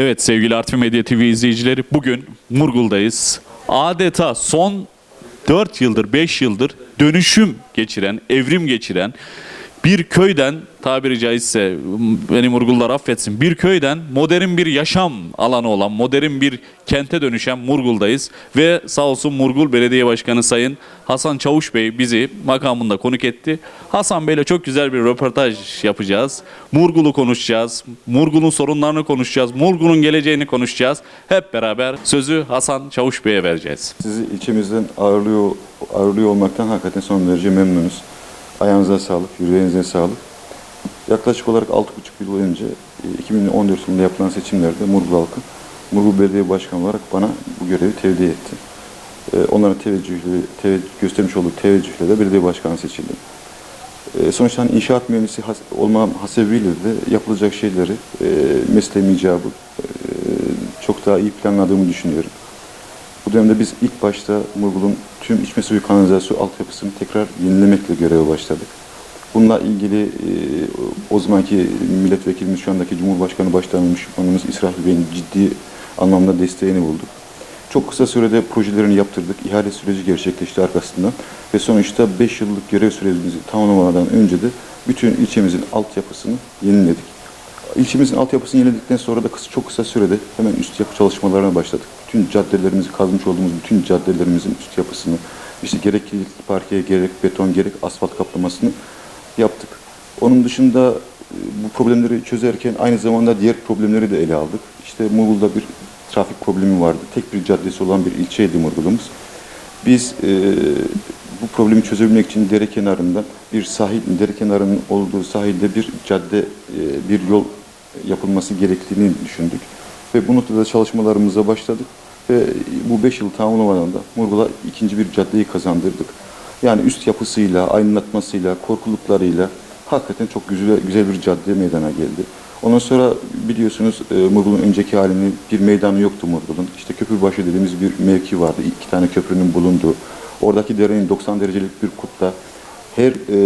Evet sevgili Artvin Medya TV izleyicileri bugün Murgul'dayız. Adeta son 4 yıldır 5 yıldır dönüşüm geçiren, evrim geçiren bir köyden tabiri caizse beni Murgullar affetsin bir köyden modern bir yaşam alanı olan modern bir kente dönüşen Murgul'dayız ve sağ olsun Murgul Belediye Başkanı Sayın Hasan Çavuş Bey bizi makamında konuk etti. Hasan Bey'le çok güzel bir röportaj yapacağız. Murgul'u konuşacağız. Murgul'un sorunlarını konuşacağız. Murgul'un geleceğini konuşacağız. Hep beraber sözü Hasan Çavuş Bey'e vereceğiz. Sizi ilçemizden ağırlıyor, ağırlıyor olmaktan hakikaten son derece memnunuz. Ayağınıza sağlık, yüreğinize sağlık. Yaklaşık olarak 6,5 yıl önce e, 2014 yılında yapılan seçimlerde Murgul halkı, Murgul Belediye Başkanı olarak bana bu görevi tevdi etti. E, Onların teveccühü, teveccüh, göstermiş olduğu teveccühle de belediye başkanı seçildim. E, Sonuçta hani inşaat mühendisi olmam hasebiyle de yapılacak şeyleri e, mesleğim icabı çok daha iyi planladığımı düşünüyorum. Bu dönemde biz ilk başta Murgul'un tüm içme suyu kanalizasyon altyapısını tekrar yenilemekle göreve başladık. Bununla ilgili e, o zamanki milletvekilimiz, şu andaki Cumhurbaşkanı Başdanışmanımız İsrafil Bey'in ciddi anlamda desteğini bulduk. Çok kısa sürede projelerini yaptırdık. İhale süreci gerçekleşti arkasından. Ve sonuçta 5 yıllık görev sürecimizi tamamlamadan önce de bütün ilçemizin altyapısını yeniledik. İlçemizin altyapısını yeniledikten sonra da kısa, çok kısa sürede hemen üst yapı çalışmalarına başladık. Bütün caddelerimizi, kazmış olduğumuz bütün caddelerimizin üst yapısını, işte gerek kilitli parke, gerek beton, gerek asfalt kaplamasını yaptık. Onun dışında e, bu problemleri çözerken aynı zamanda diğer problemleri de ele aldık. İşte Muğla'da bir trafik problemi vardı. Tek bir caddesi olan bir ilçeydi Muğla'mız. Biz e, bu problemi çözebilmek için dere kenarında bir sahil, dere kenarının olduğu sahilde bir cadde, e, bir yol yapılması gerektiğini düşündük. Ve bu noktada çalışmalarımıza başladık. Ve bu beş yıl tamamlamadan da Murgul'a ikinci bir caddeyi kazandırdık. Yani üst yapısıyla, aydınlatmasıyla, korkuluklarıyla hakikaten çok güzel, güzel bir cadde meydana geldi. Ondan sonra biliyorsunuz e, Murgul'un önceki halini bir meydanı yoktu Murgul'un. İşte Köprübaşı dediğimiz bir mevki vardı. İki tane köprünün bulunduğu. Oradaki derenin 90 derecelik bir kutla her e,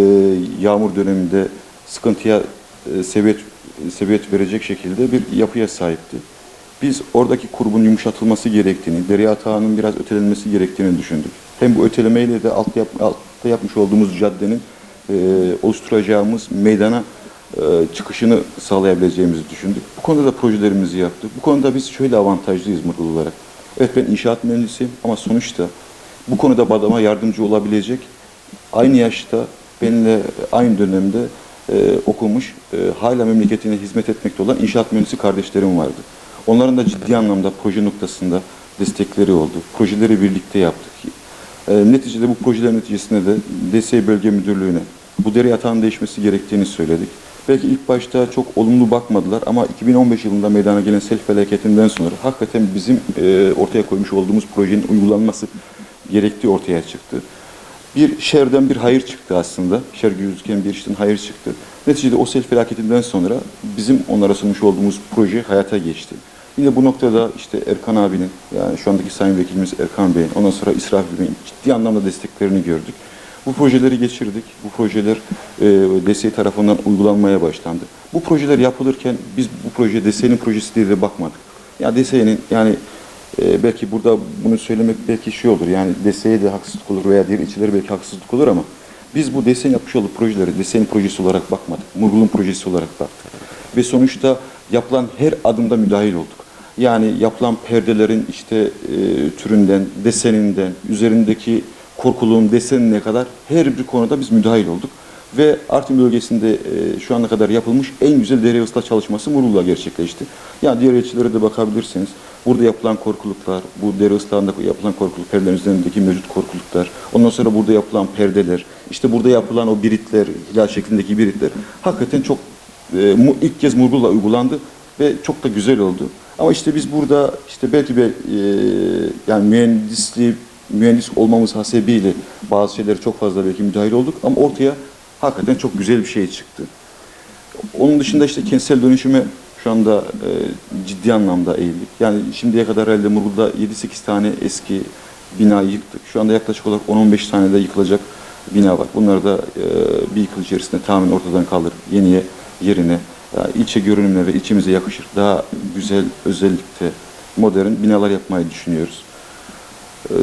yağmur döneminde sıkıntıya e, sebebiyet, sebebiyet verecek şekilde bir yapıya sahipti. Biz oradaki kurbun yumuşatılması gerektiğini, dere yatağının biraz ötelenmesi gerektiğini düşündük. Hem bu ötelemeyle de alt yap, altta yapmış olduğumuz caddenin e, oluşturacağımız meydana e, çıkışını sağlayabileceğimizi düşündük. Bu konuda da projelerimizi yaptık. Bu konuda biz şöyle avantajlıyız Murgul olarak. Evet ben inşaat mühendisiyim ama sonuçta bu konuda badama yardımcı olabilecek aynı yaşta benimle aynı dönemde e, okumuş, e, hala memleketine hizmet etmekte olan inşaat mühendisi kardeşlerim vardı. Onların da ciddi anlamda proje noktasında destekleri oldu. Projeleri birlikte yaptık. E, neticede bu projeler neticesinde de DSİ Bölge Müdürlüğü'ne bu dere yatağının değişmesi gerektiğini söyledik. Belki ilk başta çok olumlu bakmadılar ama 2015 yılında meydana gelen sel felaketinden sonra hakikaten bizim e, ortaya koymuş olduğumuz projenin uygulanması gerektiği ortaya çıktı. Bir şerden bir hayır çıktı aslında. Şer gözüken bir işten hayır çıktı. Neticede o sel felaketinden sonra bizim onlara sunmuş olduğumuz proje hayata geçti. Yine bu noktada işte Erkan abinin, yani şu andaki sayın vekilimiz Erkan Bey'in, ondan sonra İsrafil Bey'in ciddi anlamda desteklerini gördük. Bu projeleri geçirdik. Bu projeler e, DSİ tarafından uygulanmaya başlandı. Bu projeler yapılırken biz bu proje DSİ'nin projesi diye de bakmadık. Ya DSİ'nin yani e, belki burada bunu söylemek belki şey olur. Yani DSİ'ye de haksızlık olur veya diğer ilçelere belki haksızlık olur ama biz bu DSİ'nin yapmış olduğu projeleri DSİ'nin projesi olarak bakmadık. Murgul'un projesi olarak baktık. Ve sonuçta yapılan her adımda müdahil olduk. Yani yapılan perdelerin işte e, türünden, deseninden, üzerindeki korkuluğun desenine kadar her bir konuda biz müdahil olduk. Ve Artvin bölgesinde e, şu ana kadar yapılmış en güzel dere ıslah çalışması Murul'la gerçekleşti. Yani diğer ilçelere de bakabilirsiniz. Burada yapılan korkuluklar, bu dere ıslahında yapılan korkuluk, perdelerin üzerindeki mevcut korkuluklar, ondan sonra burada yapılan perdeler, işte burada yapılan o biritler, hilal şeklindeki biritler hakikaten çok e, ilk kez Murgul'la uygulandı ve çok da güzel oldu. Ama işte biz burada işte belki bir, e, yani mühendisliği mühendis olmamız hasebiyle bazı şeylere çok fazla belki müdahil olduk ama ortaya hakikaten çok güzel bir şey çıktı. Onun dışında işte kentsel dönüşüme şu anda e, ciddi anlamda eğildik. Yani şimdiye kadar herhalde Murgul'da 7-8 tane eski bina yıktık. Şu anda yaklaşık olarak 10-15 tane de yıkılacak bina var. Bunları da e, bir yıl içerisinde tamamen ortadan kaldırıp yeniye yerine ya ilçe görünümüne ve ilçemize yakışır daha güzel özellikle modern binalar yapmayı düşünüyoruz. Ee,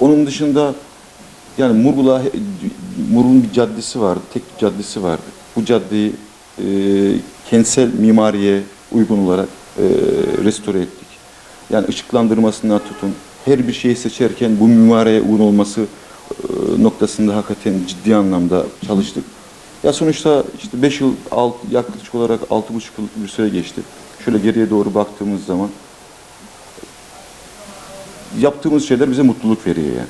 onun dışında yani Murgul'a Murgul'un bir caddesi vardı, tek bir caddesi vardı. Bu caddeyi e, kentsel mimariye uygun olarak e, restore ettik. Yani ışıklandırmasından tutun, her bir şeyi seçerken bu mimariye uygun olması e, noktasında hakikaten ciddi anlamda çalıştık. Ya sonuçta işte 5 yıl, alt, yaklaşık olarak 6,5 yıllık bir süre geçti. Şöyle geriye doğru baktığımız zaman yaptığımız şeyler bize mutluluk veriyor yani.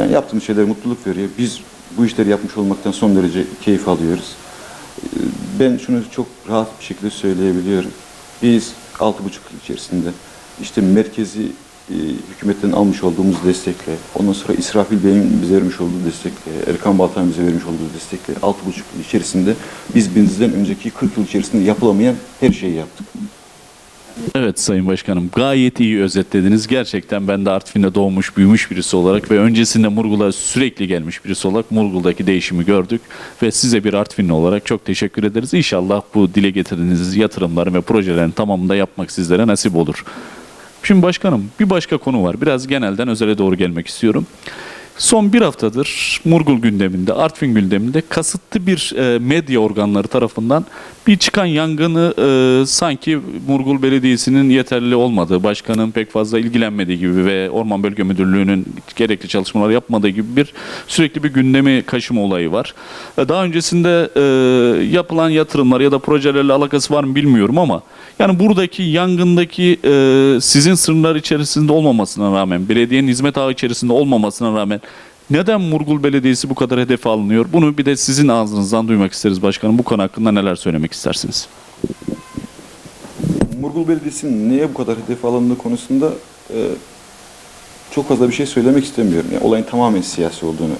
Yani yaptığımız şeyler mutluluk veriyor. Biz bu işleri yapmış olmaktan son derece keyif alıyoruz. Ben şunu çok rahat bir şekilde söyleyebiliyorum. Biz 6,5 yıl içerisinde işte merkezi e, hükümetten almış olduğumuz destekle, ondan sonra İsrafil Bey'in bize vermiş olduğu destekle, Erkan Baltan'ın bize vermiş olduğu destekle 6,5 yıl içerisinde biz bizden önceki 40 yıl içerisinde yapılamayan her şeyi yaptık. Evet Sayın Başkanım gayet iyi özetlediniz. Gerçekten ben de Artvin'de doğmuş büyümüş birisi olarak ve öncesinde Murgul'a sürekli gelmiş birisi olarak Murgul'daki değişimi gördük. Ve size bir Artvinli olarak çok teşekkür ederiz. İnşallah bu dile getirdiğiniz yatırımları ve projelerin tamamında yapmak sizlere nasip olur. Şimdi başkanım bir başka konu var. Biraz genelden özele doğru gelmek istiyorum. Son bir haftadır Murgul gündeminde, Artvin gündeminde kasıtlı bir e, medya organları tarafından bir çıkan yangını e, sanki Murgul Belediyesi'nin yeterli olmadığı, başkanın pek fazla ilgilenmediği gibi ve Orman Bölge Müdürlüğü'nün gerekli çalışmalar yapmadığı gibi bir sürekli bir gündemi kaşıma olayı var. E, daha öncesinde e, yapılan yatırımlar ya da projelerle alakası var mı bilmiyorum ama yani buradaki yangındaki e, sizin sınırlar içerisinde olmamasına rağmen, belediyenin hizmet ağı içerisinde olmamasına rağmen neden Murgul Belediyesi bu kadar hedefe alınıyor? Bunu bir de sizin ağzınızdan duymak isteriz başkanım. Bu konu hakkında neler söylemek istersiniz? Murgul Belediyesi'nin neye bu kadar hedef alındığı konusunda e, çok fazla bir şey söylemek istemiyorum. Yani olayın tamamen siyasi olduğunu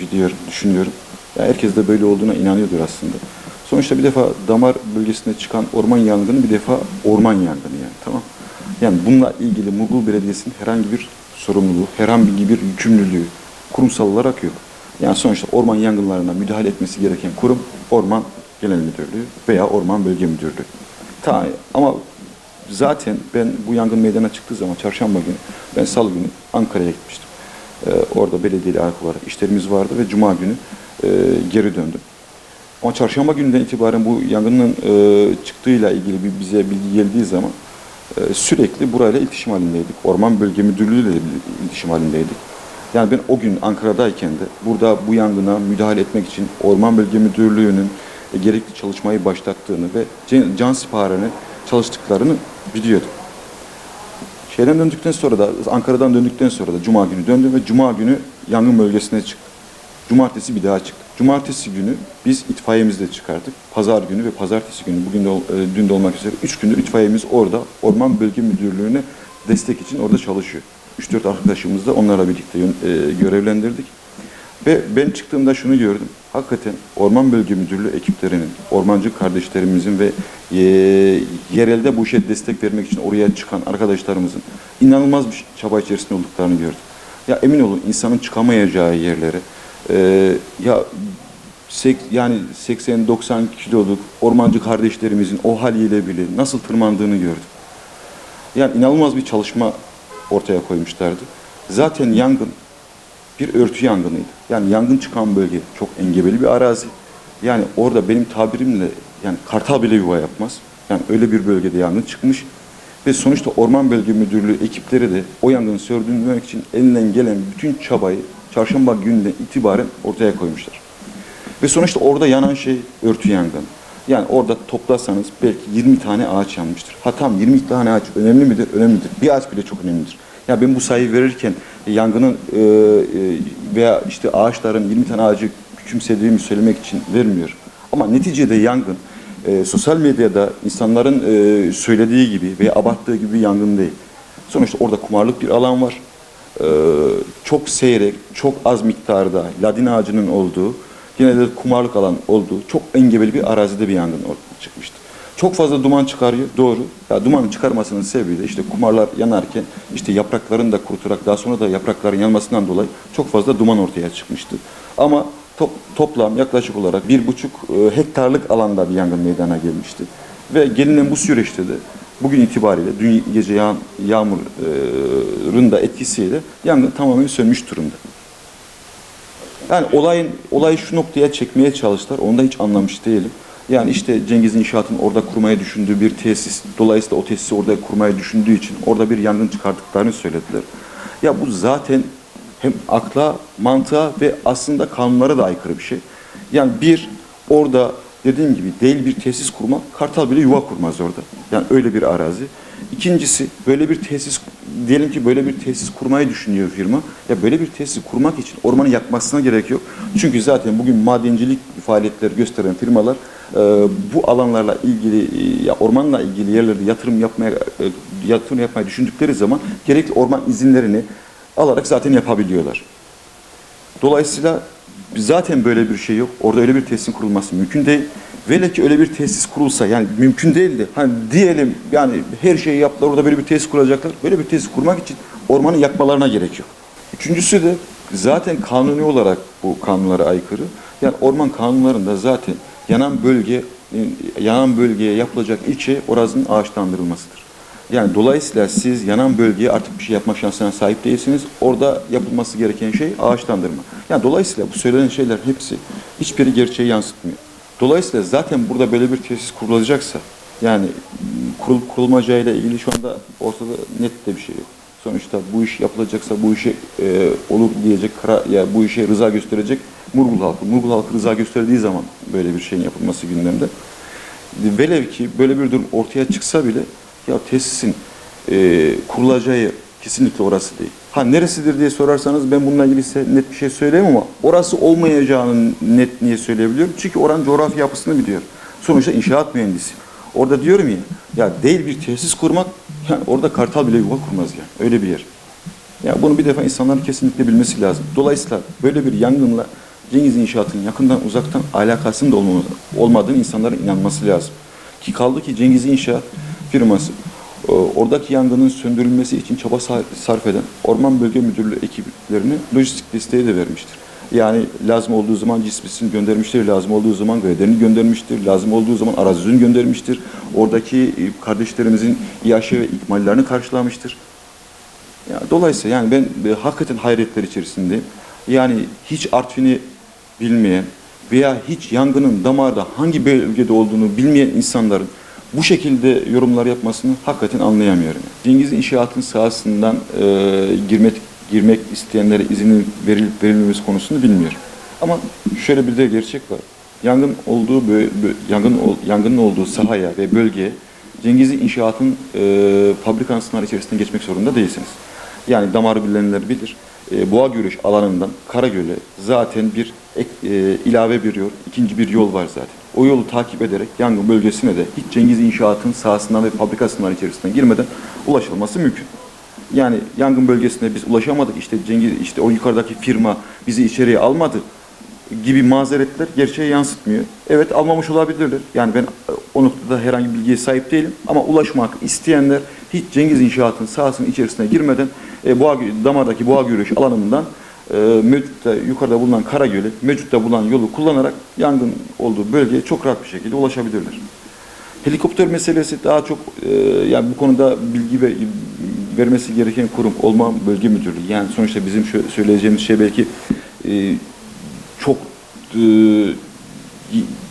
biliyorum, düşünüyorum. Yani herkes de böyle olduğuna inanıyordur aslında. Sonuçta bir defa damar bölgesinde çıkan orman yangını bir defa orman yangını yani tamam. Yani bununla ilgili Murgul Belediyesi'nin herhangi bir sorumluluğu, herhangi bir yükümlülüğü kurumsal olarak yok. Yani sonuçta orman yangınlarına müdahale etmesi gereken kurum Orman Genel Müdürlüğü veya Orman Bölge Müdürlüğü. Ta, ama zaten ben bu yangın meydana çıktığı zaman çarşamba günü, ben salı günü Ankara'ya gitmiştim. Ee, orada belediyeyle alakalı olarak işlerimiz vardı ve cuma günü e, geri döndüm. Ama çarşamba gününden itibaren bu yangının e, çıktığıyla ilgili bir bize bilgi geldiği zaman e, sürekli burayla iletişim halindeydik. Orman Bölge Müdürlüğü ile iletişim halindeydik. Yani ben o gün Ankara'dayken de burada bu yangına müdahale etmek için Orman Bölge Müdürlüğü'nün e, gerekli çalışmayı başlattığını ve can, siparişine çalıştıklarını biliyordum. Şeyden döndükten sonra da Ankara'dan döndükten sonra da Cuma günü döndüm ve Cuma günü yangın bölgesine çıktım. Cumartesi bir daha çıktık. Cumartesi günü biz itfaiyemizle çıkardık. Pazar günü ve pazartesi günü bugün de e, dün de olmak üzere üç gündür itfaiyemiz orada Orman Bölge Müdürlüğü'ne destek için orada çalışıyor. 3-4 arkadaşımız da onlarla birlikte e, görevlendirdik. Ve ben çıktığımda şunu gördüm. Hakikaten Orman Bölge Müdürlüğü ekiplerinin, ormancı kardeşlerimizin ve e, yerelde bu işe destek vermek için oraya çıkan arkadaşlarımızın inanılmaz bir çaba içerisinde olduklarını gördüm. Ya emin olun insanın çıkamayacağı yerlere, e, ya sek, yani 80-90 kiloluk ormancı kardeşlerimizin o haliyle bile nasıl tırmandığını gördüm. Yani inanılmaz bir çalışma ortaya koymuşlardı. Zaten yangın bir örtü yangınıydı. Yani yangın çıkan bölge çok engebeli bir arazi. Yani orada benim tabirimle yani kartal bile yuva yapmaz. Yani öyle bir bölgede yangın çıkmış. Ve sonuçta Orman Bölge Müdürlüğü ekipleri de o yangını söndürmek için elinden gelen bütün çabayı çarşamba gününden itibaren ortaya koymuşlar. Ve sonuçta orada yanan şey örtü yangını. Yani orada toplasanız belki 20 tane ağaç yanmıştır. Ha tam 20 tane ağaç önemli midir? Önemlidir. Bir ağaç bile çok önemlidir. Ya ben bu sayıyı verirken e, yangının e, e, veya işte ağaçların 20 tane ağacı küçümsediğimi söylemek için vermiyorum. Ama neticede yangın e, sosyal medyada insanların e, söylediği gibi veya abarttığı gibi bir yangın değil. Sonuçta orada kumarlık bir alan var. Ee, çok seyrek, çok az miktarda ladin ağacının olduğu, yine de kumarlık alan olduğu çok engebeli bir arazide bir yangın ortaya çıkmıştı. Çok fazla duman çıkarıyor, doğru. Ya dumanın çıkarmasının sebebi de işte kumarlar yanarken işte yaprakların da kurutarak daha sonra da yaprakların yanmasından dolayı çok fazla duman ortaya çıkmıştı. Ama top- toplam yaklaşık olarak bir buçuk e, hektarlık alanda bir yangın meydana gelmişti. Ve gelinen bu süreçte de bugün itibariyle dün gece yağ, yağmurun da etkisiyle yangın tamamen sönmüş durumda. Yani olayın olayı şu noktaya çekmeye çalıştılar. Onu da hiç anlamış değilim. Yani işte Cengiz İnşaat'ın orada kurmayı düşündüğü bir tesis, dolayısıyla o tesisi orada kurmayı düşündüğü için orada bir yangın çıkarttıklarını söylediler. Ya bu zaten hem akla, mantığa ve aslında kanunlara da aykırı bir şey. Yani bir, orada dediğim gibi değil bir tesis kurmak, kartal bile yuva kurmaz orada. Yani öyle bir arazi. İkincisi böyle bir tesis, diyelim ki böyle bir tesis kurmayı düşünüyor firma. Ya böyle bir tesis kurmak için ormanı yakmasına gerek yok. Çünkü zaten bugün madencilik faaliyetleri gösteren firmalar e, bu alanlarla ilgili, e, ya ormanla ilgili yerlerde yatırım yapmaya e, yatırım yapmayı düşündükleri zaman gerekli orman izinlerini alarak zaten yapabiliyorlar. Dolayısıyla zaten böyle bir şey yok. Orada öyle bir tesisin kurulması mümkün değil. Vele ki öyle bir tesis kurulsa yani mümkün değildi. Hani diyelim yani her şeyi yaptılar orada böyle bir tesis kuracaklar. Böyle bir tesis kurmak için ormanı yakmalarına gerek yok. Üçüncüsü de zaten kanuni olarak bu kanunlara aykırı. Yani orman kanunlarında zaten yanan bölge yanan bölgeye yapılacak ilk şey orazın ağaçlandırılmasıdır. Yani dolayısıyla siz yanan bölgeye artık bir şey yapma şansına sahip değilsiniz. Orada yapılması gereken şey ağaçlandırma. Yani dolayısıyla bu söylenen şeyler hepsi hiçbiri gerçeği yansıtmıyor. Dolayısıyla zaten burada böyle bir tesis kurulacaksa yani kurulup kurulmayacağıyla ilgili şu anda ortada net de bir şey yok. Sonuçta bu iş yapılacaksa bu işe e, olur diyecek, kara, ya bu işe rıza gösterecek Murgul halkı. Murgul halkı rıza gösterdiği zaman böyle bir şeyin yapılması gündemde. Velev ki böyle bir durum ortaya çıksa bile ya tesisin e, kurulacağı kesinlikle orası değil. Ha neresidir diye sorarsanız ben bununla ilgili size net bir şey söyleyemem ama orası olmayacağını net niye söyleyebiliyorum? Çünkü oranın coğrafi yapısını biliyorum. Sonuçta inşaat mühendisi. Orada diyorum ya, ya değil bir tesis kurmak, yani orada kartal bile yuva kurmaz yani. Öyle bir yer. Ya bunu bir defa insanların kesinlikle bilmesi lazım. Dolayısıyla böyle bir yangınla Cengiz İnşaat'ın yakından uzaktan alakasının da olmadığını insanların inanması lazım. Ki kaldı ki Cengiz İnşaat firması e, oradaki yangının söndürülmesi için çaba sar- sarf eden Orman Bölge Müdürlüğü ekiplerine lojistik desteği de vermiştir. Yani lazım olduğu zaman cismisini göndermiştir, lazım olduğu zaman graderini göndermiştir, lazım olduğu zaman arazisini göndermiştir. Oradaki e, kardeşlerimizin iaşe ve ikmallerini karşılamıştır. Ya, dolayısıyla yani ben e, hakikaten hayretler içerisindeyim. Yani hiç Artvin'i bilmeyen veya hiç yangının damarda hangi bölgede olduğunu bilmeyen insanların bu şekilde yorumlar yapmasını hakikaten anlayamıyorum. Cengiz İnşaat'ın sahasından e, girmek girmek isteyenlere izinin verilip verilmemesi konusunu bilmiyorum. Ama şöyle bir de gerçek var. Yangın olduğu yangın yangının olduğu sahaya ve bölgeye Cengiz İnşaat'ın e, fabrika sınırları içerisinden geçmek zorunda değilsiniz. Yani damarı bilenler bilir. E, Boğa Görüş alanından Karagöl'e zaten bir ek, e, ilave bir yol, ikinci bir yol var zaten. O yolu takip ederek yangın bölgesine de hiç Cengiz İnşaat'ın sahasından ve fabrika sınırları içerisinden girmeden ulaşılması mümkün. Yani yangın bölgesine biz ulaşamadık. İşte Cengiz işte o yukarıdaki firma bizi içeriye almadı gibi mazeretler gerçeği yansıtmıyor. Evet almamış olabilirler. Yani ben e, o noktada herhangi bir bilgiye sahip değilim. Ama ulaşmak isteyenler hiç Cengiz İnşaat'ın sahasının içerisine girmeden e, boğa, damardaki boğa görüş alanından e, mevcutta yukarıda bulunan Karagöl'e, mevcutta bulunan yolu kullanarak yangın olduğu bölgeye çok rahat bir şekilde ulaşabilirler. Helikopter meselesi daha çok e, yani bu konuda bilgi ve vermesi gereken kurum Orman Bölge Müdürlüğü. Yani sonuçta bizim şö- söyleyeceğimiz şey belki e, çok e,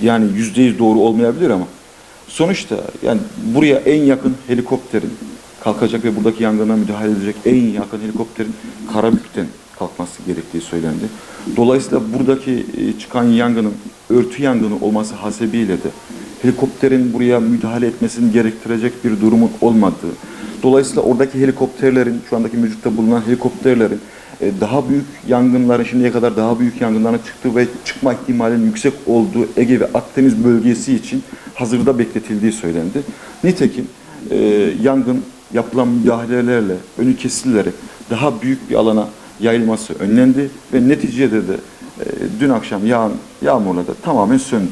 yani yüzde yüz doğru olmayabilir ama sonuçta yani buraya en yakın helikopterin kalkacak ve buradaki yangına müdahale edecek en yakın helikopterin Karabük'ten kalkması gerektiği söylendi. Dolayısıyla buradaki e, çıkan yangının örtü yangını olması hasebiyle de helikopterin buraya müdahale etmesini gerektirecek bir durumun olmadığı, dolayısıyla oradaki helikopterlerin, şu andaki mevcutta bulunan helikopterlerin e, daha büyük yangınların, şimdiye kadar daha büyük yangınların çıktığı ve çıkma ihtimalinin yüksek olduğu Ege ve Akdeniz bölgesi için hazırda bekletildiği söylendi. Nitekim e, yangın yapılan müdahalelerle, önü kesilerek daha büyük bir alana yayılması önlendi ve neticede de e, dün akşam yağan yağmurla da tamamen söndü.